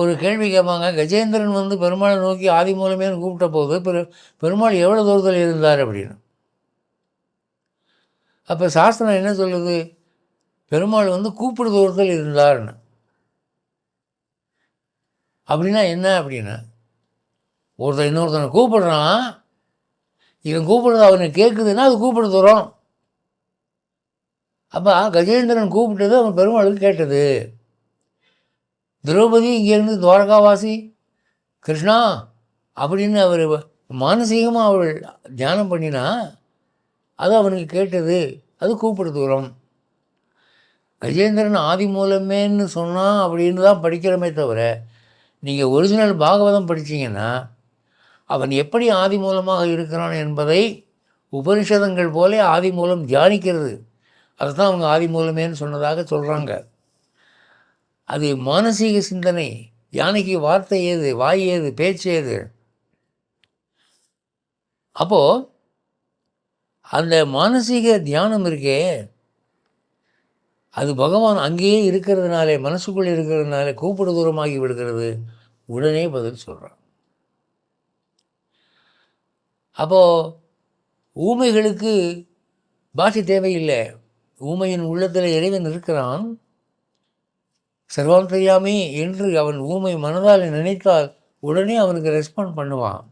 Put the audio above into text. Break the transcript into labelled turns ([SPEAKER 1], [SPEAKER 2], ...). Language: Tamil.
[SPEAKER 1] ஒரு கேள்வி கேட்பாங்க கஜேந்திரன் வந்து பெருமாளை நோக்கி ஆதி மூலமே கூப்பிட்ட போது பெரு பெருமாள் எவ்வளோ தூரத்தில் இருந்தார்? அப்படின்னு. அப்போ சாஸ்திரம் என்ன சொல்லுது? பெருமாள் வந்து கூப்பிடு தூரத்தில் இருந்தார்னு. அப்படின்னா என்ன அப்படின்னா ஒருத்தன் இன்னொருத்தனை கூப்பிடுறான் இவன் கூப்பிடுறது அவனுக்கு கேட்குதுன்னா அது கூப்பிட தூரம். அப்போ கஜேந்திரன் கூப்பிட்டது அவன் பெருமாளுக்கு கேட்டது. திரௌபதி இங்கேருந்து துவாரகாவாசி கிருஷ்ணா அப்படின்னு அவர் மானசீகமாக அவள் தியானம் பண்ணினா அது அவனுக்கு கேட்டது அது கூப்பிட தூரம் கஜேந்திரன் ஆதி மூலமேன்னு சொன்னான் அப்படின்னு தான் படிக்கிறோமே தவிர நீங்கள் ஒரிஜினல் பாகவதம் படித்தீங்கன்னா அவன் எப்படி ஆதி மூலமாக இருக்கிறான் என்பதை உபனிஷதங்கள் போலே ஆதி மூலம் தியானிக்கிறது. அதை தான் அவங்க ஆதி மூலமேன்னு சொன்னதாக சொல்கிறாங்க அது மானசீக சிந்தனை. யானைக்கு வார்த்தை ஏது வாய் ஏது பேச்சு ஏது? அப்போது அந்த மானசீக தியானம் இருக்கே. அது பகவான் அங்கேயே இருக்கிறதுனாலே மனசுக்குள்ளே இருக்கிறதுனால கூப்பிட தூரமாகி விடுகிறது. உடனே பதில் சொல்கிறான் அப்போது ஊமைகளுக்கு பாஷை தேவையில்லை. ஊமையின் உள்ளத்தில் இறைவன் இருக்கிறான். சர்வம் தெரியாமே என்று அவன் ஊமை மனதால் நினைத்தால் உடனே அவனுக்கு ரெஸ்பாண்ட் பண்ணுவான்.